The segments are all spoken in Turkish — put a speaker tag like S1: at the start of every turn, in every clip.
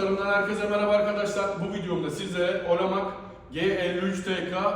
S1: Kanalımdan herkese merhaba arkadaşlar. Bu videomda sizlere Olamak G53TK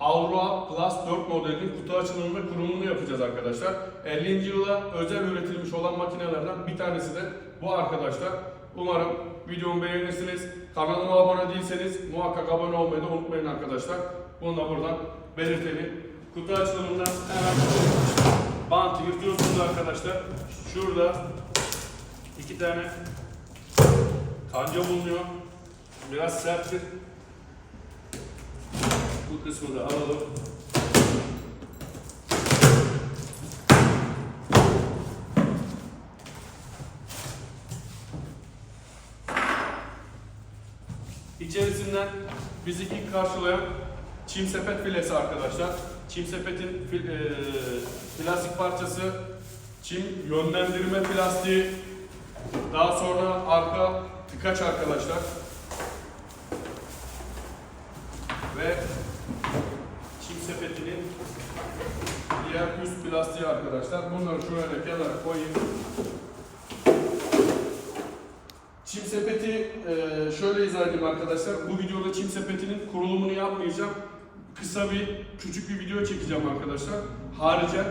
S1: Aurora Plus 4 modelinin kutu açılımını ve kurulumunu yapacağız arkadaşlar. 50. yıla özel üretilmiş olan makinelerden bir tanesi de bu arkadaşlar. Umarım videomu beğenirsiniz. Kanalıma abone değilseniz muhakkak abone olmayı da unutmayın arkadaşlar. Bunu da buradan belirtelim. Kutu açılımından hemen bantı yırtıyorsunuz arkadaşlar. Şurada iki tane kanca bulunuyor. Biraz serttir. Bu kısmı da alalım. İçerisinden bizi ilk karşılayan çim sepet filesi arkadaşlar. Çim sepetin fil- eee, plastik parçası, çim yönlendirme plastiği, daha sonra arka tıkaç arkadaşlar. Ve çim sepetinin diğer üst plastiği arkadaşlar. Bunları şöyle kenara koyayım. Çim sepeti eee, şöyle izah edeyim arkadaşlar. Bu videoda çim sepetinin kurulumunu yapmayacağım. Kısa bir, küçük bir video çekeceğim arkadaşlar. Haricen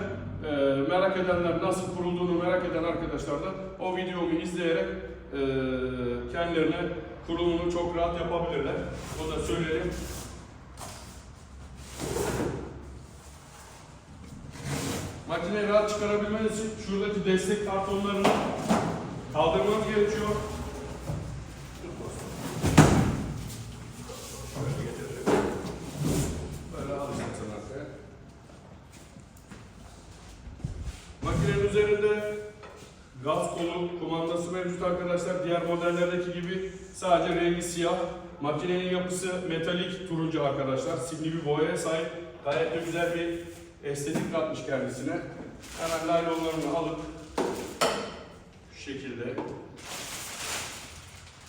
S1: eee, merak edenler nasıl kurulduğunu merak eden arkadaşlar da o videomu izleyerek eee kendilerine kurulumunu çok rahat yapabilirler. O da söyleyelim. Makineyi rahat çıkarabilmeniz için şuradaki destek kartonlarını kaldırmanız gerekiyor. Şöyle getirelim. Böyle alacaksın arkaya. Makinenin üzerinde gaz kolu kumandası mevcut arkadaşlar. Diğer modellerdeki gibi sadece rengi siyah. Makinenin yapısı metalik turuncu arkadaşlar. Simli bir boyaya sahip. Gayet de güzel bir estetik katmış kendisine. Hemen laylonlarını alıp şu şekilde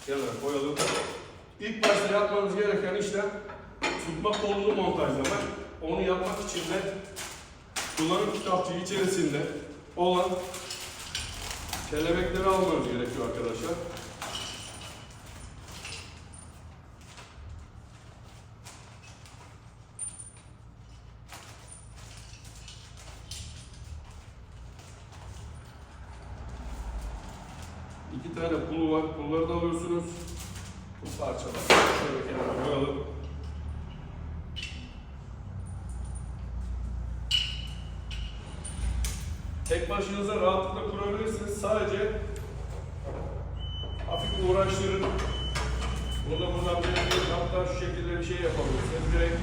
S1: kenara koyalım. İlk başta yapmanız gereken işlem tutma kolunu montajlamak. Onu yapmak için de kullanım kitapçığı içerisinde olan kelebekleri almanız gerekiyor arkadaşlar. İki tane pulu var. Pulları da alıyorsunuz. Bu parçalar. Şöyle kenara koyalım. Tek başınıza rahatlıkla kurabilirsiniz. Sadece hafif uğraştırın. Burada buradan bir bir hatta şu şekilde bir şey yapabilirsiniz. Direkt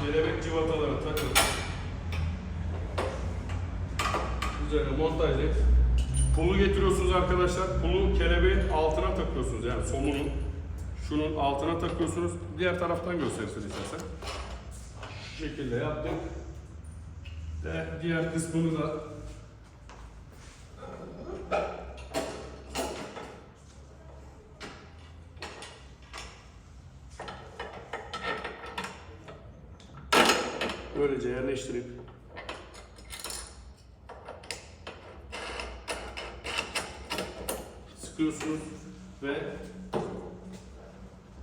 S1: kelebek civatalara takın. Üzerine montajlayıp Pulu getiriyorsunuz arkadaşlar. Pulu kelebeğin altına takıyorsunuz yani somunun. Şunun altına takıyorsunuz. Diğer taraftan gösterirsin istersen. Şu şekilde yaptık. Ve diğer kısmını da böylece yerleştirip sıkıyorsunuz ve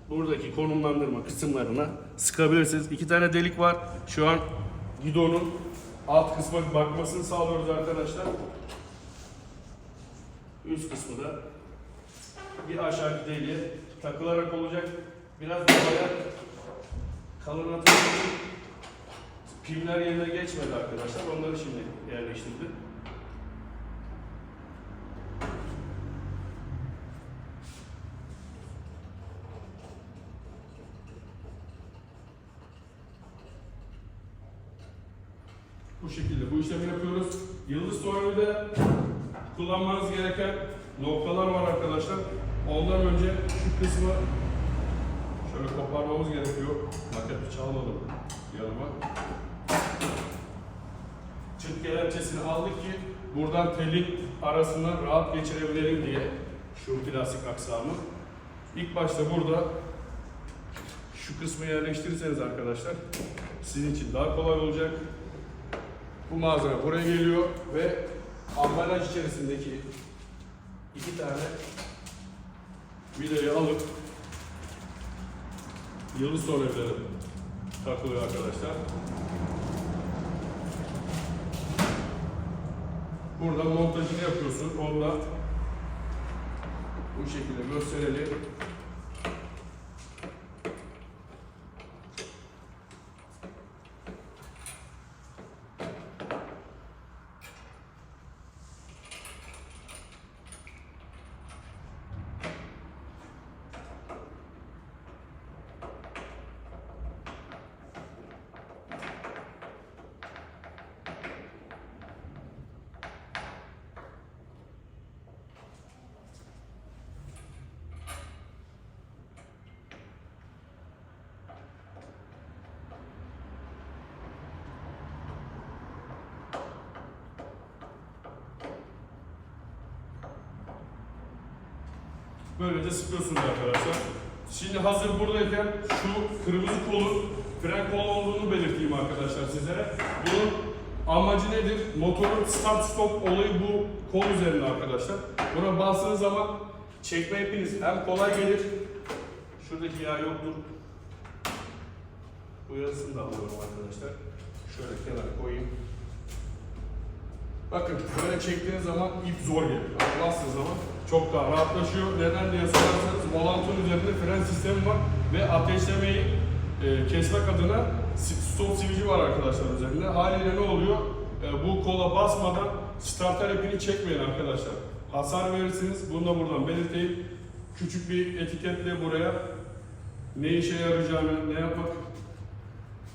S1: buradaki konumlandırma kısımlarına sıkabilirsiniz. İki tane delik var. Şu an gidonun alt kısmı bakmasını sağlıyoruz arkadaşlar. Üst kısmı da bir aşağıki deliğe takılarak olacak. Biraz boya kalın için pimler yerine geçmedi arkadaşlar. Onları şimdi yerleştirdim. Bu şekilde bu işlemi yapıyoruz. Yıldız tornavida kullanmanız gereken noktalar var arkadaşlar. Ondan önce şu kısmı şöyle koparmamız gerekiyor. Maket bıçağı alalım yanıma. Çıt kelepçesini aldık ki buradan telin arasından rahat geçirebilelim diye şu plastik aksamı. İlk başta burada şu kısmı yerleştirirseniz arkadaşlar sizin için daha kolay olacak. Bu malzeme buraya geliyor ve ambalaj içerisindeki iki tane vidayı alıp sonra bile takılıyor arkadaşlar. Burada montajını yapıyorsun. Onu da bu şekilde gösterelim. Böylece sıkıyorsunuz arkadaşlar. Şimdi hazır buradayken şu kırmızı kolun fren kolu olduğunu belirteyim arkadaşlar sizlere. Bunun amacı nedir? Motorun start stop olayı bu kol üzerinde arkadaşlar. Buna bastığınız zaman çekme ipiniz hem kolay gelir. Şuradaki yağ yoktur. Uyarısını da alıyorum arkadaşlar. Şöyle kenara koyayım. Bakın böyle çektiğiniz zaman ip zor geliyor. Ama bastığınız zaman çok daha rahatlaşıyor. Neden diye sorarsanız volantın üzerinde fren sistemi var ve ateşlemeyi e, kesmek adına stop switch'i var arkadaşlar üzerinde. Haliyle ne oluyor? E, bu kola basmadan starter ipini çekmeyin arkadaşlar. Hasar verirsiniz. Bunu da buradan belirteyim. Küçük bir etiketle buraya ne işe yarayacağını, ne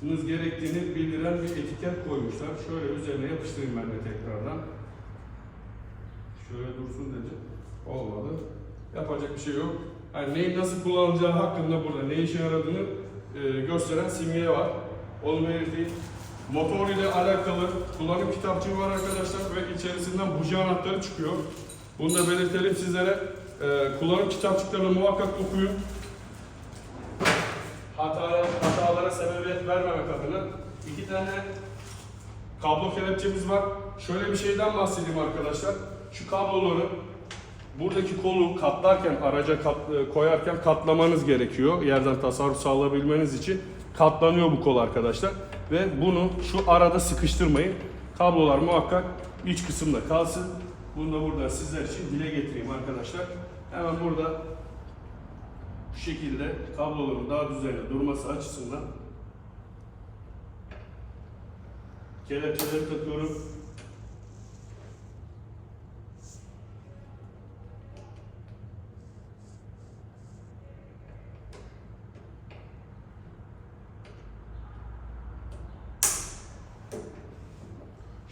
S1: yapmanız gerektiğini bildiren bir etiket koymuşlar. Şöyle üzerine yapıştırayım ben de tekrardan. Şöyle dursun dedi. Olmadı. Yapacak bir şey yok. Yani neyi nasıl kullanacağı hakkında burada ne işe yaradığını e, gösteren simge var. Onu belirteyim. Motor ile alakalı kullanım kitapçığı var arkadaşlar ve içerisinden buji anahtarı çıkıyor. Bunu da belirtelim sizlere. E, kullanım kitapçıklarını muhakkak okuyun. Hataya, hatalara sebebiyet vermemek adına iki tane kablo kelepçemiz var. Şöyle bir şeyden bahsedeyim arkadaşlar. Şu kabloları buradaki kolu katlarken, araca kat, e, koyarken katlamanız gerekiyor. Yerden tasarruf sağlayabilmeniz için katlanıyor bu kol arkadaşlar. Ve bunu şu arada sıkıştırmayın. Kablolar muhakkak iç kısımda kalsın. Bunu da burada sizler için dile getireyim arkadaşlar. Hemen burada bu şekilde kabloların daha düzenli durması açısından kelepçeleri takıyorum.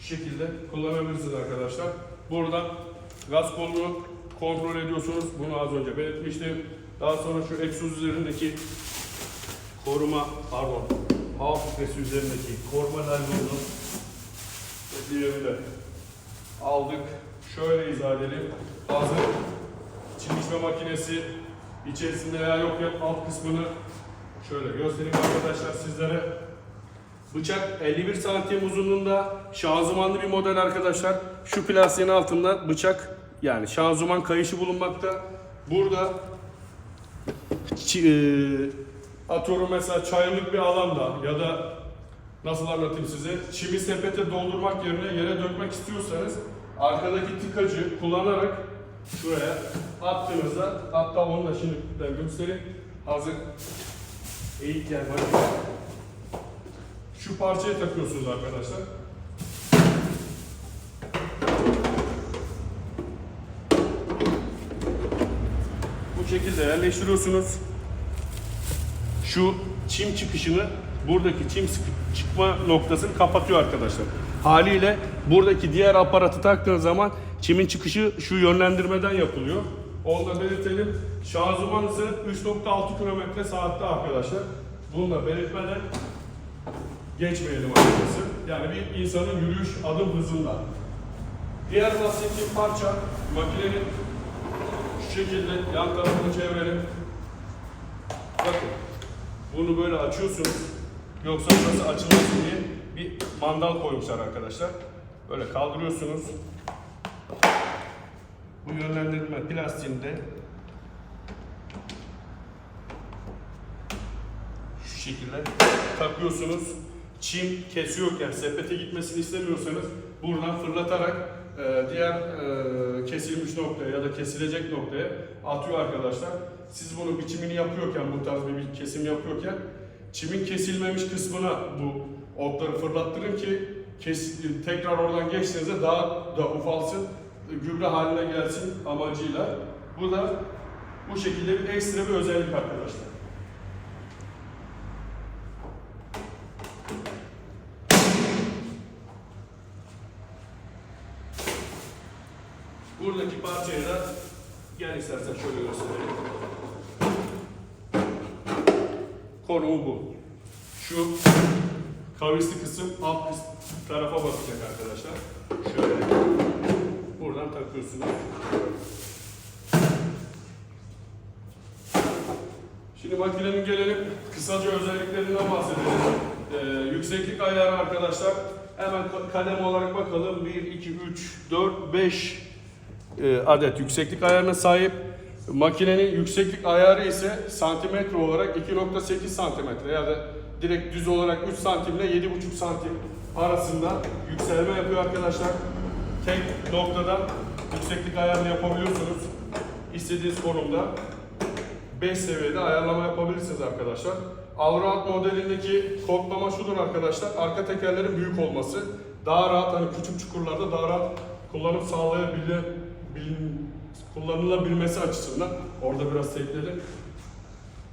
S1: Şekilde kullanabilirsiniz arkadaşlar. Burada gaz kolunu kontrol ediyorsunuz. Bunu az önce belirtmiştim. Daha sonra şu egzoz üzerindeki koruma, pardon, hava filtresi üzerindeki koruma laylonunu diğerini aldık. Şöyle izah edelim. Hazır çimişme makinesi içerisinde yağ yokken alt kısmını şöyle göstereyim arkadaşlar sizlere. Bıçak 51 santim uzunluğunda şanzımanlı bir model arkadaşlar. Şu plastiğin altında bıçak yani şanzıman kayışı bulunmakta. Burada e, atıyorum mesela çayırlık bir alanda ya da nasıl anlatayım size çimi sepete doldurmak yerine yere dökmek istiyorsanız arkadaki tıkacı kullanarak şuraya attığınızda hatta onu da şimdi ben göstereyim hazır eğik yer var. Şu parçayı takıyorsunuz arkadaşlar. Bu şekilde yerleştiriyorsunuz. Şu çim çıkışını buradaki çim çıkma noktasını kapatıyor arkadaşlar. Haliyle buradaki diğer aparatı taktığınız zaman çimin çıkışı şu yönlendirmeden yapılıyor. Onu da belirtelim. Şanzıman hızı 3.6 km saatte arkadaşlar. Bunu da belirtmeden geçmeyelim açıkçası. Yani bir insanın yürüyüş adım hızında. Diğer bahsettiğim parça makinenin şu şekilde yan tarafını çevirelim. Bakın bunu böyle açıyorsunuz. Yoksa burası açılmasın diye bir mandal koymuşlar arkadaşlar. Böyle kaldırıyorsunuz. Bu yönlendirme plastiğinde şu şekilde takıyorsunuz. Çim kesiyorken sepete gitmesini istemiyorsanız buradan fırlatarak e, diğer e, kesilmiş noktaya ya da kesilecek noktaya atıyor arkadaşlar. Siz bunu biçimini yapıyorken bu tarz bir kesim yapıyorken çimin kesilmemiş kısmına bu otları fırlattırın ki kes, tekrar oradan geçtiğinizde daha da ufalsın, gübre haline gelsin amacıyla. Bu da bu şekilde bir ekstra bir özellik arkadaşlar. Buradaki parçayı da gel istersen şöyle göstereyim. Konumu bu. Şu kavisli kısım alt tarafa bakacak arkadaşlar. Şöyle buradan takıyorsunuz. Şimdi makinenin gelelim kısaca özelliklerinden bahsedelim. Ee, yükseklik ayarı arkadaşlar. Hemen ka- kademe olarak bakalım. 1, 2, 3, 4, 5 e, adet yükseklik ayarına sahip. Makinenin yükseklik ayarı ise santimetre olarak 2.8 santimetre ya da direkt düz olarak 3 santim ile 7.5 santim arasında yükselme yapıyor arkadaşlar. Tek noktada yükseklik ayarını yapabiliyorsunuz. İstediğiniz konumda 5 seviyede ayarlama yapabilirsiniz arkadaşlar. Allround modelindeki kodlama şudur arkadaşlar. Arka tekerlerin büyük olması. Daha rahat hani küçük çukurlarda daha rahat kullanım sağlayabilir bilin- kullanılabilmesi açısından. Orada biraz tekledim.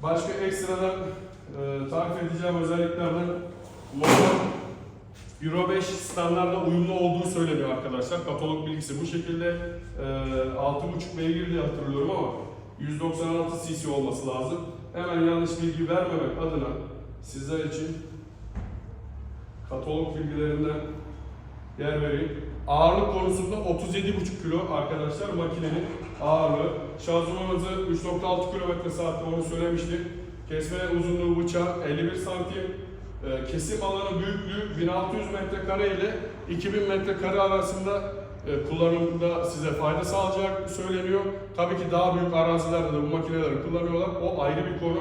S1: Başka ekstradan e, tarif edeceğim özelliklerden motor Euro 5 standarda uyumlu olduğu söyleniyor arkadaşlar. Katalog bilgisi bu şekilde. E, 6.5 beygir diye hatırlıyorum ama 196 cc olması lazım. Hemen yanlış bilgi vermemek adına sizler için katalog bilgilerinden yer vereyim. Ağırlık konusunda 37,5 kilo arkadaşlar makinenin ağırlığı. Şanzıman hızı 3.6 km saatte onu söylemiştik. Kesme uzunluğu bıçağı 51 santim. Ee, Kesim alanı büyüklüğü 1600 metrekare ile 2000 metrekare arasında e, kullanımda size fayda sağlayacak söyleniyor. Tabii ki daha büyük arazilerde de bu makineleri kullanıyorlar. O ayrı bir konu.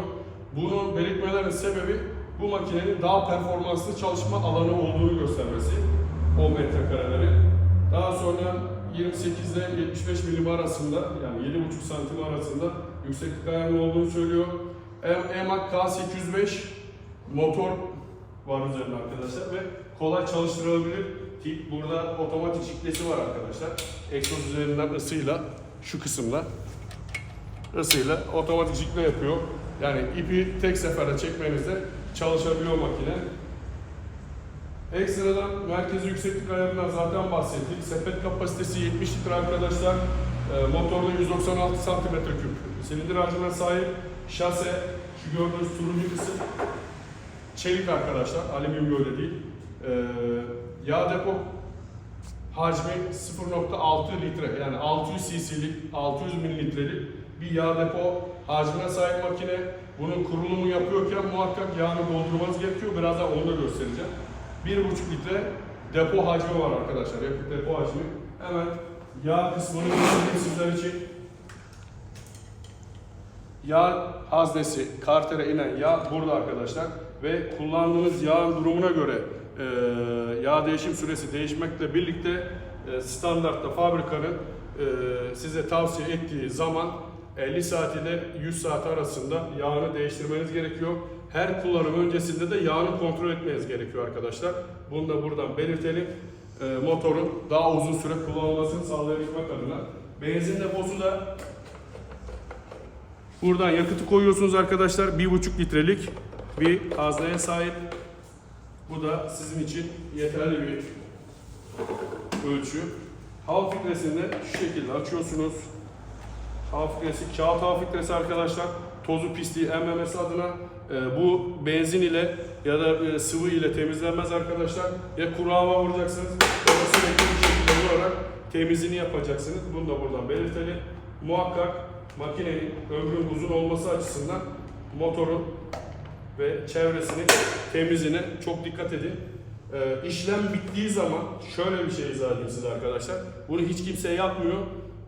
S1: Bunun belirtmelerinin sebebi bu makinenin daha performanslı çalışma alanı olduğunu göstermesi. 10 metrekareleri. Daha sonra 28 ile 75 milim arasında yani 7,5 santim arasında yükseklik ayarının olduğunu söylüyor. EMAG K805 motor var üzerinde arkadaşlar ve kolay çalıştırılabilir. Tip burada otomatik şiklesi var arkadaşlar. Egzoz üzerinden ısıyla şu kısımda ısıyla otomatik jikle yapıyor. Yani ipi tek seferde çekmenizde çalışabiliyor makine. Ekstradan merkezi yükseklik ayarından zaten bahsettik. Sepet kapasitesi 70 litre arkadaşlar. E, motorda 196 santimetre küp silindir hacmine sahip. Şase, şu gördüğünüz turuncu kısım çelik arkadaşlar. Alüminyum böyle değil. E, yağ depo hacmi 0.6 litre yani 600 cc'lik 600 mililitrelik bir yağ depo hacmine sahip makine. Bunun kurulumu yapıyorken muhakkak yağını doldurmanız gerekiyor. Birazdan onu da göstereceğim. 1.5 litre depo hacmi var arkadaşlar. Yakıt depo hacmi. Hemen yağ kısmını göstereyim sizler için. Yağ haznesi, kartere inen yağ burada arkadaşlar. Ve kullandığınız yağın durumuna göre e, yağ değişim süresi değişmekle birlikte e, standartta fabrikanın e, size tavsiye ettiği zaman 50 saat ile 100 saat arasında yağını değiştirmeniz gerekiyor. Her kullanım öncesinde de yağını kontrol etmeniz gerekiyor arkadaşlar. Bunu da buradan belirtelim. E, motorun daha uzun süre kullanılmasını sağlayabilmek adına. Benzin deposu da Buradan yakıtı koyuyorsunuz arkadaşlar. 1,5 litrelik bir hazneye sahip. Bu da sizin için yeterli bir ölçü. Hava filtresini şu şekilde açıyorsunuz. Hava filtresi, kağıt hava filtresi arkadaşlar. Tozu pisliği emmemesi adına e, bu benzin ile ya da e, sıvı ile temizlenmez arkadaşlar. Ya kuru hava vuracaksınız ya da sürekli bir şekilde vurarak temizliğini yapacaksınız. Bunu da buradan belirtelim. Muhakkak makinenin ömrünün uzun olması açısından motorun ve çevresini temizliğine çok dikkat edin. Ee, işlem bittiği zaman şöyle bir şey izah edeyim size arkadaşlar. Bunu hiç kimse yapmıyor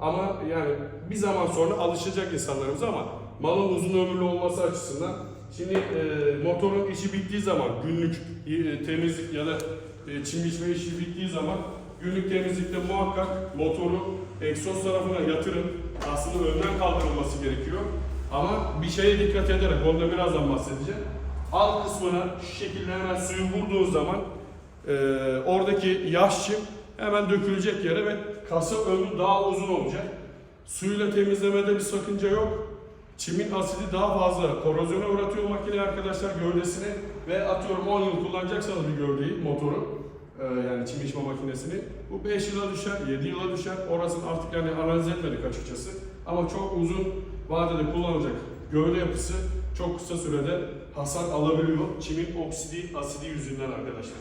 S1: ama yani bir zaman sonra alışacak insanlarımız ama malın uzun ömürlü olması açısından. Şimdi e, motorun işi bittiği zaman günlük e, temizlik ya da e, çim biçme işi bittiği zaman günlük temizlikte muhakkak motoru egzoz tarafına yatırın. Aslında önden kaldırılması gerekiyor. Ama bir şeye dikkat ederek, onda birazdan bahsedeceğim. Alt kısmına şu şekilde hemen suyu vurduğunuz zaman e, oradaki yaş çim hemen dökülecek yere ve kasa ömrü daha uzun olacak. Suyla temizlemede bir sakınca yok. Çimin asidi daha fazla korozyona uğratıyor makine arkadaşlar gövdesini ve atıyorum 10 yıl kullanacaksanız bir gövdeyi, motoru e, yani çim biçme makinesini bu 5 yıla düşer, 7 yıla düşer. Orasını artık yani analiz etmedik açıkçası. Ama çok uzun vadede kullanılacak gövde yapısı çok kısa sürede hasar alabiliyor. Çimin oksidi, asidi yüzünden arkadaşlar.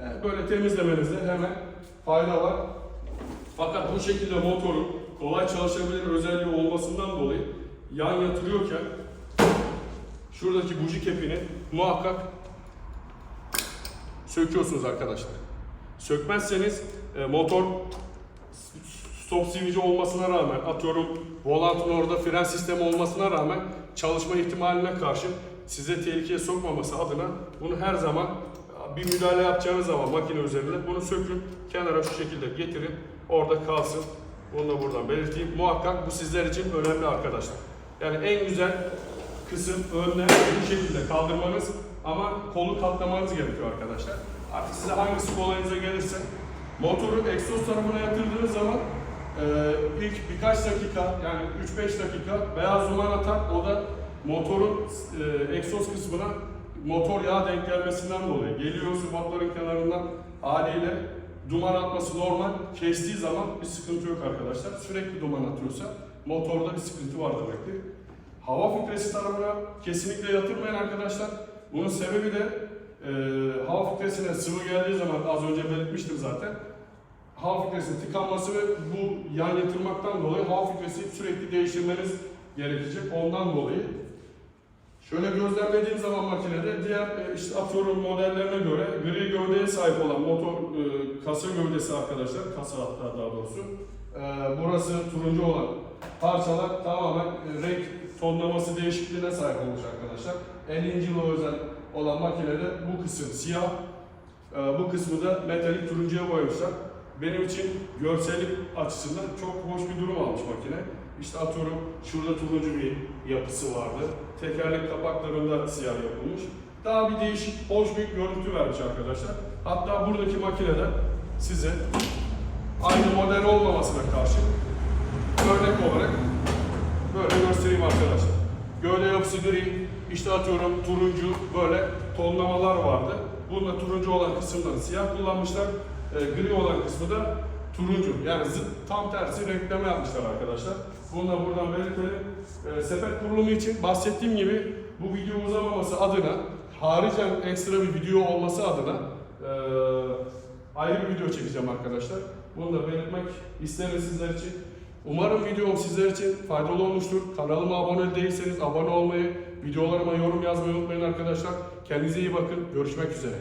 S1: Yani böyle temizlemenizde hemen fayda var. Fakat bu şekilde motorun kolay çalışabilir özelliği olmasından dolayı yan yatırıyorken şuradaki buji kepini muhakkak söküyorsunuz arkadaşlar. Sökmezseniz e, motor stop switch'i olmasına rağmen atıyorum volantın orada fren sistemi olmasına rağmen çalışma ihtimaline karşı size tehlikeye sokmaması adına bunu her zaman bir müdahale yapacağınız zaman makine üzerinde bunu sökün kenara şu şekilde getirin orada kalsın. Bunu da buradan belirteyim. Muhakkak bu sizler için önemli arkadaşlar. Yani en güzel kısım önden bu şekilde kaldırmanız ama kolu katlamanız gerekiyor arkadaşlar. Artık size hangisi kolayınıza gelirse motoru egzoz tarafına yatırdığınız zaman e, ilk birkaç dakika yani 3-5 dakika beyaz duman atar. O da motorun e, egzoz kısmına motor yağı denk gelmesinden dolayı geliyor sıfatların kenarından haliyle duman atması normal. Kestiği zaman bir sıkıntı yok arkadaşlar. Sürekli duman atıyorsa motorda bir sıkıntı var demektir. Hava filtresi tarafına kesinlikle yatırmayın arkadaşlar. Bunun sebebi de e, hava filtresine sıvı geldiği zaman az önce belirtmiştim zaten. Hava filtresinin tıkanması ve bu yan yatırmaktan dolayı hava filtresi sürekli değiştirmeniz gerekecek. Ondan dolayı Şöyle gözlemlediğim zaman makinede diğer e, işte atıyorum modellerine göre gri gövdeye sahip olan motor e, kasa gövdesi arkadaşlar, kasa hatta daha doğrusu. E, burası turuncu olan parçalar tamamen e, renk tonlaması değişikliğine sahip olmuş arkadaşlar. 50. yıla özel olan makinede bu kısım siyah, e, bu kısmı da metalik turuncuya boyamışlar. Benim için görsellik açısından çok hoş bir durum almış makine. İşte atıyorum şurada turuncu bir yapısı vardı. Tekerlek kapaklarında siyah yapılmış. Daha bir değişik, hoş bir görüntü vermiş arkadaşlar. Hatta buradaki makinede size aynı model olmamasına karşı örnek olarak böyle göstereyim arkadaşlar. Gövde yapısı gri, işte atıyorum turuncu böyle tonlamalar vardı. Bunda turuncu olan kısımdan siyah kullanmışlar. E, gri olan kısmı da turuncu. Yani zıt tam tersi renkleme yapmışlar arkadaşlar. Bunu da buradan belirtelim. E, sepet kurulumu için bahsettiğim gibi bu video uzamaması adına haricen ekstra bir video olması adına e, ayrı bir video çekeceğim arkadaşlar. Bunu da belirtmek isterim sizler için. Umarım videom sizler için faydalı olmuştur. Kanalıma abone değilseniz abone olmayı, videolarıma yorum yazmayı unutmayın arkadaşlar. Kendinize iyi bakın. Görüşmek üzere.